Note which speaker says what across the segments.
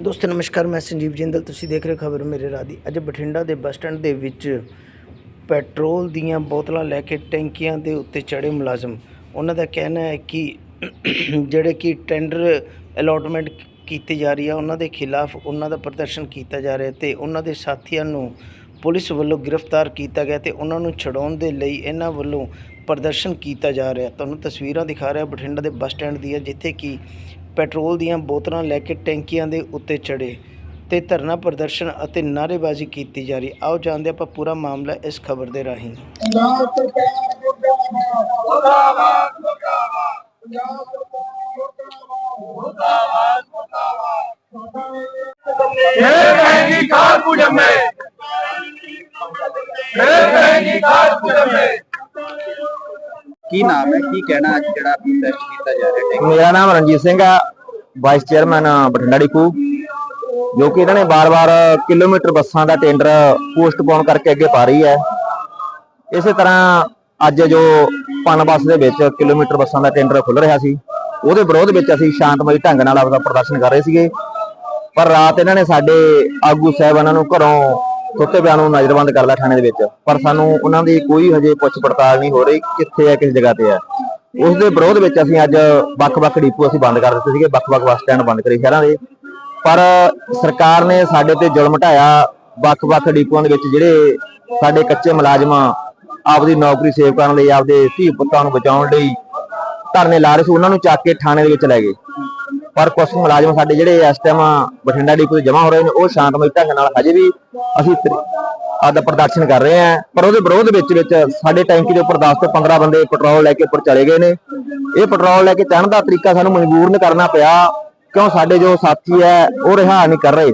Speaker 1: ਦੋਸਤੋ, ਨਮਸਕਾਰ, ਮੈਂ ਸੰਜੀਵ ਜਿੰਦਲ। ਤੁਸੀਂ ਦੇਖ ਰਹੇ ਹੋ ਖਬਰ ਮੇਰੇ ਰਾਹ ਦੀ। ਅੱਜ ਬਠਿੰਡਾ ਦੇ ਬੱਸ ਸਟੈਂਡ ਦੇ ਵਿੱਚ ਪੈਟਰੋਲ ਦੀਆਂ ਬੋਤਲਾਂ ਲੈ ਕੇ ਟੈਂਕੀਆਂ ਦੇ ਉੱਤੇ ਚੜੇ ਮੁਲਾਜ਼ਮ। ਉਹਨਾਂ ਦਾ ਕਹਿਣਾ ਹੈ ਕਿ ਜਿਹੜੇ ਕਿ ਟੈਂਡਰ ਅਲੋਟਮੈਂਟ ਕੀਤੀ ਜਾ ਰਹੀ ਹੈ, ਉਹਨਾਂ ਦੇ ਖਿਲਾਫ ਉਹਨਾਂ ਦਾ ਪ੍ਰਦਰਸ਼ਨ ਕੀਤਾ ਜਾ ਰਿਹਾ ਤੇ ਉਹਨਾਂ ਦੇ ਸਾਥੀਆਂ ਨੂੰ ਪੁਲਿਸ ਵੱਲੋਂ ਗ੍ਰਿਫਤਾਰ ਕੀਤਾ ਗਿਆ ਤੇ ਉਹਨਾਂ ਨੂੰ ਛਡਾਉਣ ਦੇ ਲਈ ਇਹਨਾਂ ਵੱਲੋਂ ਪ੍ਰਦਰਸ਼ਨ ਕੀਤਾ ਜਾ ਰਿਹਾ ਤੁਹਾਨੂੰ ਤਸਵੀਰਾਂ ਦਿਖਾ ਰਿਹਾ ਬਠਿੰਡਾ ਦੇ ਬੱਸ ਸਟੈਂਡ ਦੀਆਂ, ਜਿੱਥੇ ਕਿ ਪੈਟਰੋਲ ਦੀਆਂ ਬੋਤਲਾਂ ਲੈ ਕੇ ਟੈਂਕੀਆਂ ਦੇ ਉੱਤੇ ਚੜ੍ਹੇ ਤੇ ਧਰਨਾ ਪ੍ਰਦਰਸ਼ਨ ਅਤੇ ਨਾਅਰੇਬਾਜ਼ੀ ਕੀਤੀ ਜਾ ਰਹੀ। ਆਓ ਜਾਣਦੇ ਆਪਾਂ ਪੂਰਾ ਮਾਮਲਾ ਇਸ ਖਬਰ ਦੇ ਰਾਹੀਂ।
Speaker 2: ਪੰਜਾਬ ਸਰਕਾਰ ਮੁਰਦਾਬਾਦ ਮੁਰਦਾਬਾਦ ਪੰਜਾਬ ਸਰਕਾਰ ਮੁਰਦਾਬਾਦ
Speaker 3: ਇਹ ਕਹੇਗੀ ਖਾਲਪੂ
Speaker 4: ਕੀ ਨਾਮ ਹੈ? ਕੀ ਕਹਿਣਾ ਅੱਜ ਜਿਹੜਾ ਪ੍ਰੋਟੈਸਟ ਕੀਤਾ ਜਾ ਰਿਹਾ ਹੈ?
Speaker 5: ਮੇਰਾ ਨਾਮ ਰਣਜੀਤ ਸਿੰਘ ਆ ਵਾਈਸ ਚੇਅਰਮੈਨ ਬਠਿੰਡਾ ਡਿਪੂ, ਜੋ ਕਿ ਇਹਨਾਂ ਨੇ ਵਾਰ-ਵਾਰ ਕਿਲੋਮੀਟਰ ਬੱਸਾਂ ਦਾ ਟੈਂਡਰ ਪੋਸਟਪੋਨ ਕਰਕੇ ਅੱਗੇ ਪਾ ਰਹੀ ਹੈ। ਇਸੇ ਤਰ੍ਹਾਂ ਅੱਜ ਜੋ ਪਨ ਬੱਸ ਦੇ ਵਿੱਚ ਕਿਲੋਮੀਟਰ ਬੱਸਾਂ ਦਾ ਟੈਂਡਰ ਖੁੱਲ ਰਿਹਾ ਸੀ, ਉਹਦੇ ਵਿਰੋਧ ਵਿੱਚ ਅਸੀਂ ਸ਼ਾਂਤਮਈ ਢੰਗ ਨਾਲ ਆਪਦਾ ਪ੍ਰਦਰਸ਼ਨ ਕਰ ਰਹੇ ਸੀਗੇ। ਪਰ ਰਾਤ ਇਹਨਾਂ ਨੇ ਸਾਡੇ ਆਗੂ ਸਾਹਿਬਾਨਾਂ ਨੂੰ ਘਰੋਂ ਸੁੱਤੇ ਪਿਆ ਨੂੰ ਨਜ਼ਰਬੰਦ ਕਰ ਥਾਣੇ ਦੇ ਵਿੱਚ। ਪਰ ਸਾਨੂੰ ਉਹਨਾਂ ਦੀ ਕੋਈ ਹਜੇ ਪੁੱਛ ਪੜਤਾਲ ਨਹੀਂ ਹੋ ਰਹੀ ਕਿੱਥੇ ਹੈ, ਕਿਸ ਜਗ੍ਹਾ ਤੇ ਹੈ। ਉਸ ਦੇ ਵਿਰੋਧ ਵਿੱਚ ਅਸੀਂ ਅੱਜ ਵੱਖ-ਵੱਖ ਡਿਪੂ ਅਸੀਂ ਬੰਦ ਕਰ ਦਿੱਤੇ ਸੀਗੇ, ਵੱਖ-ਵੱਖ ਬੱਸ ਸਟੈਂਡ ਬੰਦ ਕਰੇ ਸ਼ਹਿਰਾਂ ਦੇ। ਪਰ ਸਰਕਾਰ ਨੇ ਸਾਡੇ ਤੇ ਜ਼ੁਲਮ ਢਾਇਆ ਵੱਖ-ਵੱਖ ਡੀਪੂਆਂ ਦੇ ਵਿੱਚ ਜਿਹੜੇ ਸਾਡੇ ਕੱਚੇ ਮੁਲਾਜ਼ਮ ਆਪਦੀ ਨੌਕਰੀ ਸੇਵ ਕਰਨ ਲਈ, ਆਪਦੇ ਧੀ ਪੁੱਤਾਂ ਨੂੰ ਬਚਾਉਣ ਲਈ ਧਰਨੇ ਲਾ ਰਹੇ ਸੀ, ਉਹਨਾਂ ਨੂੰ ਚੱਕ ਕੇ ਥਾਣੇ ਦੇ ਵਿੱਚ ਲੈ ਗਏ। ਪਰ ਕੁਝ ਮੁਲਾਜ਼ਮ ਸਾਡੇ ਜਿਹੜੇ ਇਸ ਟਾਈਮ ਬਠਿੰਡਾ ਡਿਪੂ ਤੇ ਜਮ੍ਹਾਂ ਹੋ ਰਹੇ ਨੇ, ਉਹ ਸ਼ਾਂਤਮਈ ਢੰਗ ਨਾਲ ਹਜੇ ਵੀ ਅਸੀਂ ਤਰ- ਪ੍ਰਦਰਸ਼ਨ ਕਰ ਰਹੇ ਹਾਂ। ਪਰ ਉਹਦੇ ਵਿਰੋਧ ਵਿੱਚ ਵਿੱਚ ਸਾਡੇ ਟੈਂਕੀ ਦੇ ਉੱਪਰ 10 ਤੋਂ 15 ਬੰਦੇ ਪੈਟਰੋਲ ਲੈ ਕੇ ਉੱਪਰ ਚਲੇ ਗਏ ਨੇ। ਇਹ ਪੈਟਰੋਲ ਲੈ ਕੇ ਚੜ੍ਹਨ ਦਾ ਤਰੀਕਾ ਸਾਨੂੰ ਮਜਬੂਰ ਮਜਬੂਰਨ ਕਰਨਾ ਪਿਆ। ਕਿਉਂ ਸਾਡੇ ਜੋ ਸਾਥੀ ਹੈ, ਉਹ ਰਿਹਾ ਨਹੀਂ ਕਰ ਰਹੇ।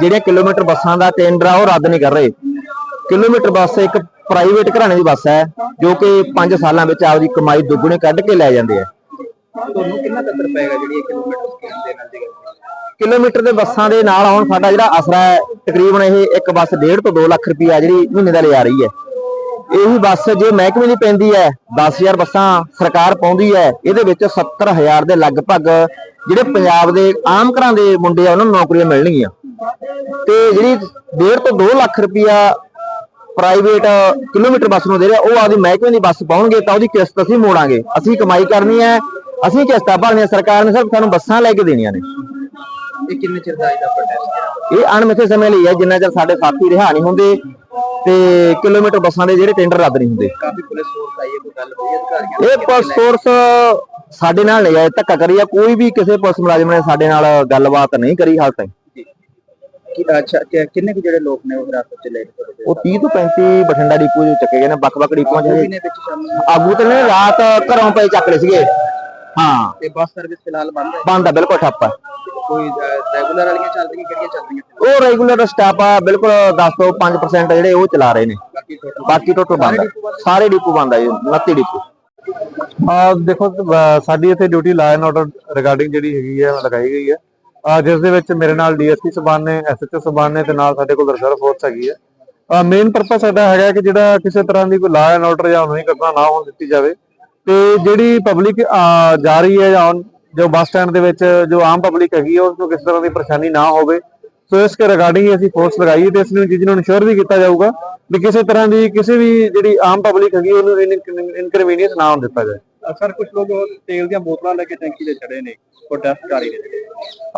Speaker 5: ਜਿਹੜੇ ਕਿਲੋਮੀਟਰ ਬੱਸਾਂ ਦਾ ਟੈਂਡਰ ਆ, ਉਹ ਰੱਦ ਨਹੀਂ ਕਰ ਰਹੇ। ਕਿਲੋਮੀਟਰ ਬੱਸ ਇੱਕ ਪ੍ਰਾਈਵੇਟ ਘਰਾਣੇ ਦੀ ਬੱਸ ਹੈ, ਜੋ ਕਿ 5 ਸਾਲਾਂ ਵਿੱਚ ਆਪਦੀ ਕਮਾਈ ਦੁੱਗਣੀ ਕੱਢ ਕੇ ਲੈ ਜਾਂਦੇ ਆ।
Speaker 4: ਤੁਹਾਨੂੰ ਕਿੰਨਾ ਕਦਰ ਪਏਗਾ ਜਿਹੜੀ ਇਹ ਕਿਲੋਮੀਟਰ ਸਕੀਮ ਦੇ ਨਾਲ ਦੀ
Speaker 5: ਕਿਲੋਮੀਟਰ ਦੇ ਬੱਸਾਂ ਦੇ ਨਾਲ ਹੁਣ ਸਾਡਾ ਜਿਹੜਾ ਅਸਰਾ ਹੈ, ਤਕਰੀਬਨ ਇਹ ਇੱਕ ਬੱਸ 1.5 ਤੋਂ 2 ਲੱਖ ਰੁਪਈਆ ਜਿਹੜੀ ਮਹੀਨੇ ਦਾ ਲਿਆ ਰਹੀ ਹੈ। ਇਹੀ ਬੱਸ ਜੇ ਮਹਿਕਮੇ ਦੀ ਪੈਂਦੀ ਹੈ 10000 ਬੱਸਾਂ ਸਰਕਾਰ ਪਾਉਂਦੀ ਹੈ, ਇਹਦੇ ਵਿੱਚ 70000 ਦੇ ਲਗਭਗ ਜਿਹੜੇ ਪੰਜਾਬ ਦੇ ਆਮ ਘਰਾਂ ਦੇ ਮੁੰਡੇ ਆ, ਉਹਨਾਂ ਨੂੰ ਨੌਕਰੀਆਂ ਮਿਲਣਗੀਆਂ। ਤੇ ਜਿਹੜੀ 1.5 ਤੋਂ 2 ਲੱਖ ਰੁਪਇਆ ਪ੍ਰਾਈਵੇਟ ਕਿਲੋਮੀਟਰ ਬੱਸ ਨੂੰ ਦੇ ਰਿਹਾ, ਉਹ ਆਪਦੀ ਮਹਿਕਮੇ ਦੀ ਬੱਸ ਪਾਉਣਗੇ ਤਾਂ ਉਹਦੀ ਕਿਸ਼ਤ ਅਸੀਂ ਮੋੜਾਂਗੇ। ਅਸੀਂ ਕਮਾਈ ਕਰਨੀ ਹੈ ਅਸੀਂ ਕਿਸ਼ਤਾਂ ਭਰਨੀਆਂ ਸਰਕਾਰ ਨੇ ਸਿਰਫ ਸਾਨੂੰ ਬੱਸਾਂ ਲੈ ਕੇ ਦੇਣੀਆਂ ਨੇ।
Speaker 4: ਇਹ ਕਿੰਨੇ ਚਿਰ ਦਾ ਇਹਦਾ ਪ੍ਰੋਟੈਸਟ
Speaker 5: ਇਹ ਅਣਮਿੱਥੇ ਸਮੇਂ ਲਈ ਹੈ ਜਿੰਨਾ ਚਿਰ ਸਾਡੇ ਸਾਥੀ ਰਿਹਾ ਨਹੀਂ ਹੁੰਦੇ ਤੇ ਕਿਲੋਮੀਟਰ ਬੱਸਾਂ ਦੇ ਜਿਹੜੇ ਟੈਂਡਰ ਰੱਦ ਨਹੀਂ ਹੁੰਦੇ।
Speaker 4: ਕਾਫੀ ਪੁਲਿਸ ਫੋਰਸ ਆਈ ਹੈ ਕੋਈ ਗੱਲ ਹੋਈ ਅਧਿਕਾਰੀਆਂ
Speaker 5: ਇਹ ਪੁਲਿਸ ਫੋਰਸ ਸਾਡੇ ਨਾਲ ਨਹੀਂ ਆਏ ਧੱਕਾ ਕਰੀ ਆ ਕੋਈ ਵੀ ਕਿਸੇ ਪੁਲਿਸ ਮੁਲਾਜ਼ਮ ਨੇ ਸਾਡੇ ਨਾਲ ਗੱਲਬਾਤ ਨਹੀਂ ਕਰੀ ਹਾਲ ਤੱਕ
Speaker 4: ਕੀ ਅੱਛਾ ਕਿੰਨੇ ਕੁ ਜਿਹੜੇ ਲੋਕ ਨੇ ਉਹ ਹਿਰਾਸਤ ਚ ਲੈ ਕੇ?
Speaker 5: ਉਹ 30 ਤੋਂ 35 ਬਠਿੰਡਾ ਡਿਪੂ ਚ ਚੱਕੇ ਗਏ ਨੇ ਵੱਖ-ਵੱਖ ਡਿਪੂਆਂ ਚ ਆਗੂ ਤੇ ਨੇ ਰਾਤ ਘਰੋਂ ਪਏ ਚੱਕ ਲਏ ਸੀਗੇ। ਹਾਂ।
Speaker 4: ਤੇ ਬੱਸ ਸਰਵਿਸ ਫਿਲਹਾਲ ਬੰਦ ਹੈ।
Speaker 5: ਬੰਦ ਆ ਬਿਲਕੁਲ ਠੱਪ ਆ
Speaker 4: ਕੋਈ ਰੈਗੂਲਰ ਵਾਲੀਆਂ ਚੱਲ ਰਹੀਆਂ ਕਿਹੜੀਆਂ ਚੱਲ ਰਹੀਆਂ
Speaker 5: ਉਹ ਰੈਗੂਲਰ ਸਟਾਫ ਆ ਬਿਲਕੁਲ 10 ਤੋਂ 5% ਜਿਹੜੇ ਉਹ ਚਲਾ ਰਹੇ ਨੇ।
Speaker 4: ਬਾਕੀ ਟੋਟਲ
Speaker 5: ਬਾਕੀ ਟੋਟਲ ਬੰਦ ਆ ਸਾਰੇ ਡਿਪੂ ਬੰਦ ਆ ਜੀ 29 ਡਿਪੂ।
Speaker 6: ਆ ਦੇਖੋ ਅਹ ਸਾਡੀ ਇੱਥੇ duty law and order regarding ਜਿਹੜੀ ਹੈਗੀ ਹੈ ਲਗਾਈ ਗਈ ਹੈ। ਆ ਜਿਸ ਦੇ ਵਿੱਚ ਮੇਰੇ ਨਾਲ ਡੀਐਸਪੀ ਸਬਾਨ ਨੇ ਐਸਐਚਓ ਸਬਾਨ ਨੇ ਤੇ ਨਾਲ ਸਾਡੇ ਕੋਲ ਰਿਜ਼ਰਵ ਫੋਰਸ ਹੈਗੀ ਹੈ। ਮੇਨ ਪਰਪਸ ਸਾਡਾ ਹੈਗਾ ਕਿ ਜਿਹੜਾ ਕਿਸੇ ਤਰ੍ਹਾਂ ਦੀ ਕੋਈ ਲਾ ਐਂਡ ਆਰਡਰ ਜਾਂ ਨਹੀਂ ਘਟਨਾ ਨਾ ਹੋਣ ਦਿੱਤੀ ਜਾਵੇ। ਤੇ ਜਿਹੜੀ ਪਬਲਿਕ ਜਾ ਰਹੀ ਹੈ ਜਾਂ ਜੋ ਬੱਸ ਸਟੈਂਡ ਦੇ ਵਿੱਚ ਜੋ ਆਮ ਪਬਲਿਕ ਹੈਗੀ ਉਸ ਨੂੰ ਕਿਸੇ ਤਰ੍ਹਾਂ ਦੀ ਪਰੇਸ਼ਾਨੀ ਨਾ ਹੋਵੇ। ਸੋ ਇਸ ਕੇ ਰਿਗਾਰਡਿੰਗ ਅਸੀਂ ਫੋਰਸ ਲਗਾਈ ਤੇ ਇਸ ਨੂੰ ਚੀਜ਼ ਨੂੰ ਇਨਸ਼ੋਰ ਵੀ ਕੀਤਾ ਜਾਊਗਾ ਵੀ ਕਿਸੇ ਤਰ੍ਹਾਂ ਦੀ ਕਿਸੇ ਵੀ ਜਿਹੜੀ ਆਮ ਪਬਲਿਕ ਹੈਗੀ ਉਹਨੂੰ ਇਨਕਨਵੀਨੀਅੰਸ ਨਾ ਹੋਣ ਦਿੱਤਾ ਜਾਏ।
Speaker 4: ਸਰ ਕੁਝ ਲੋਕ ਤੇਲ ਦੀਆਂ ਬੋਤਲਾਂ ਲੈ ਕੇ ਟੈਂਕੀ ਤੇ ਚੜੇ ਨੇ ਪ੍ਰੋਟੈਸਟ ਕਰ ਰਹੇ ਨੇ।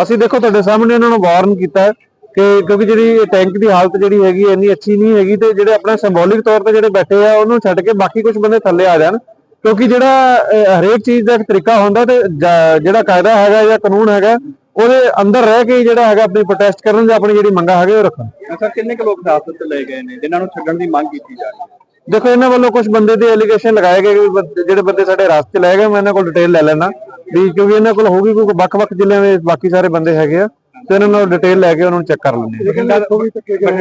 Speaker 6: ਅਸੀਂ ਦੇਖੋ ਤੁਹਾਡੇ ਸਾਹਮਣੇ ਉਹਨਾਂ ਨੂੰ ਵਾਰਨ ਕੀਤਾ ਕਿ ਕਿਉਂਕਿ ਜਿਹੜੀ ਟੈਂਕ ਦੀ ਹਾਲਤ ਜਿਹੜੀ ਹੈਗੀ ਇੰਨੀ ਅੱਛੀ ਨਹੀਂ ਹੈਗੀ ਤੇ ਜਿਹੜੇ ਆਪਣਾ ਸਿੰਬੋਲਿਕ ਤੌਰ ਤੇ ਜਿਹੜੇ ਬੈਠੇ ਆ ਉਹਨੂੰ ਛੱਡ ਕੇ ਬਾਕੀ ਕੁਝ ਬੰਦੇ ਥੱਲੇ ਆ ਜਾਣ। ਕਿਉਂਕਿ ਜਿਹੜਾ ਹਰੇਕ ਚੀਜ਼ ਦਾ ਇੱਕ ਤਰੀਕਾ ਹੁੰਦਾ ਤੇ ਜਿਹੜਾ ਕਾਇਦਾ ਹੈਗਾ ਜਾਂ ਕਾਨੂੰਨ ਹੈਗਾ ਉਹਦੇ ਅੰਦਰ ਰਹਿ ਕੇ ਜਿਹੜਾ ਹੈਗਾ ਆਪਣੀ ਪ੍ਰੋਟੈਸਟ ਕਰਨ ਜਾਂ ਆਪਣੀ ਜਿਹੜੀ ਮੰਗਾਂ ਹੈਗੇ ਉਹ ਰੱਖਣ।
Speaker 4: ਸਰ ਕਿੰਨੇ ਕੁ ਲੋਕ ਹਿਰਾਸਤ ਲਏ ਗਏ ਨੇ ਜਿਨ੍ਹਾਂ ਨੂੰ ਛੱਡਣ ਦੀ ਮੰਗ ਕੀਤੀ ਜਾ ਰਹੀ ਹੈ?
Speaker 6: ਦੇਖੋ ਇਹਨਾਂ ਵੱਲੋਂ ਕੁਝ ਬੰਦੇ ਤੇ ਐਲੀਗੇਸ਼ਨ ਲਗਾਏ ਗਏ ਕਿ ਜਿਹੜੇ ਬੰਦੇ ਸਾਡੇ ਰਾਸਤੇ ਲੈ ਗਏ ਮੈਂ ਇਹਨਾਂ ਕੋਲ ਡਿਟੇਲ ਲੈ ਲੈਣਾ ਵੀ ਕਿਉਂਕਿ ਇਹਨਾਂ ਕੋਲ ਹੋਊਗੀ ਕੋਈ ਵੱਖ-ਵੱਖ ਜ਼ਿਲ੍ਹਿਆਂ ਦੇ ਬਾਕੀ ਸਾਰੇ ਬੰਦੇ ਹੈਗੇ ਆ ਤੇ ਇਹਨਾਂ ਨੂੰ ਡਿਟੇਲ ਲੈ ਕੇ ਉਹਨਾਂ ਨੂੰ ਚੈੱਕ ਕਰ ਲੈਂਦੇ
Speaker 4: ਬਠਿੰਡਾ ਤੋਂ ਵੀ ਚੱਕੇ ਗਏ ਤੋਂ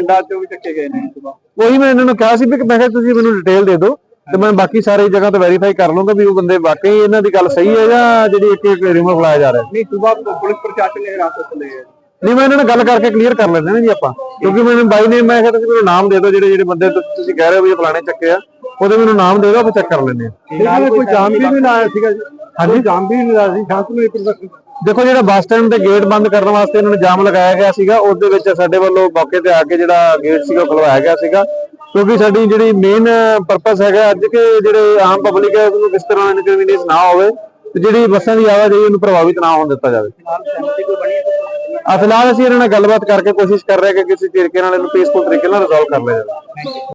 Speaker 4: ਨੇ।
Speaker 6: ਉਹੀ ਮੈਂ ਇਹਨਾਂ ਨੂੰ ਕਿਹਾ ਸੀ ਵੀ ਮੈਂ ਕਿਹਾ ਤੁਸੀਂ ਮੈਨੂੰ ਡਿਟੇਲ ਦੇ ਦਿਓ। ਤੇ ਮੈਂ ਬਾਕੀ ਸਾਰੇ ਜਗ੍ਹਾ ਤੋਂ ਵੈਰੀਫਾਈ ਕਰ ਲਵਾਂਗਾ ਵੀ ਉਹ ਬੰਦੇ ਵਾਕਈ ਇਹਨਾਂ ਦੀ ਗੱਲ ਸਹੀ ਹੈ ਜਾਂ ਜਿਹੜੀ ਇੱਕ ਇੱਕ ਰਿਮੂਵ ਲਾਇਆ ਜਾ ਰਿਹਾ
Speaker 4: ਨਹੀਂ ਸੁਬਾਹ ਪੁਲਿਸ ਪ੍ਰਸ਼ਾਸਨ ਨੇ ਹਿਰਾਸਤ ਚ ਲਏ
Speaker 6: ਨਹੀਂ ਮੈਂ ਇਹਨਾਂ ਨਾਲ ਗੱਲ ਕਰਕੇ ਕਲੀਅਰ ਕਰ ਲੈਂਦੇ ਨਾ ਜੀ ਆਪਾਂ। ਕਿਉਂਕਿ ਮੈਨੂੰ ਬਾਈ ਨੇ ਮੈਂ ਕਿਹਾ ਤੁਸੀਂ ਮੈਨੂੰ ਨਾਮ ਦੇ ਦਿਓ ਜਿਹੜੇ ਜਿਹੜੇ ਬੰਦੇ ਤੁਸੀਂ ਕਹਿ ਰਹੇ ਹੋ ਵੀ ਇਹ ਫਲਾਣੇ ਚੱਕੇ ਆ ਉਹਦੇ ਮੈਨੂੰ ਨਾਮ ਦੇ ਦਿਓ ਆਪਾਂ ਚੈੱਕ ਕਰ ਲੈਂਦੇ ਆ
Speaker 4: ਨਾਲ ਕੋਈ ਜਾਮ ਵੀ ਨਹੀਂ ਲਾਇਆ ਸੀਗਾ ਜੀ।
Speaker 6: ਹਾਂਜੀ?
Speaker 4: ਜਾਮ ਵੀ ਨਹੀਂ ਲਾਇਆ ਸੀ ਸ਼ਾਂਤਮਈ ਪ੍ਰਦਰਸ਼ਨ
Speaker 6: ਦੇਖੋ ਜਿਹੜਾ ਬੱਸ ਸਟੈਂਡ ਤੇ ਗੇਟ ਬੰਦ ਕਰਨ ਵਾਸਤੇ ਇਹਨਾਂ ਨੇ ਜਾਮ ਲਗਾਇਆ ਗਿਆ ਸੀਗਾ ਉਸ ਦੇ ਵਿੱਚ ਸਾਡੇ ਵੱਲੋਂ ਮੌਕੇ ਤੇ ਆ ਕੇ ਜਿਹੜਾ ਗੇਟ ਸੀਗਾ ਉਹ ਖੁਲਵਾਇਆ ਗਿਆ ਸੀਗਾ। ਕਿਉਂਕਿ ਸਾਡੀ ਜਿਹੜੀ ਮੇਨ ਪਰਪਸ ਹੈਗਾ ਅੱਜ ਕਿ ਜਿਹੜੇ ਆਮ ਪਬਲਿਕ ਹੈ ਉਹਨੂੰ ਕਿਸ ਤਰ੍ਹਾਂ ਇਨਕਨਵੀਨੀਅੰਸ ਨਾ ਹੋਵੇ ਤੇ ਜਿਹੜੀ ਬੱਸਾਂ ਦੀ ਆਵਾਜਾਈ ਉਹਨੂੰ ਪ੍ਰਭਾਵਿਤ ਨਾ ਹੋਣ ਦਿੱਤਾ ਜਾਵੇ। ਫਿਲਹਾਲ ਅਸੀਂ ਇਹਨਾਂ ਨਾਲ ਗੱਲਬਾਤ ਕਰਕੇ ਕੋਸ਼ਿਸ਼ ਕਰ ਰਹੇ ਹਾਂ ਕਿ ਕਿਸੇ ਤਰੀਕੇ ਨਾਲ ਇਹਨੂੰ ਪੀਸਫੁਲ ਤਰੀਕੇ ਨਾਲ ਰਿਜ਼ੋਲਵ ਕਰ ਲਿਆ ਜਾਵੇ।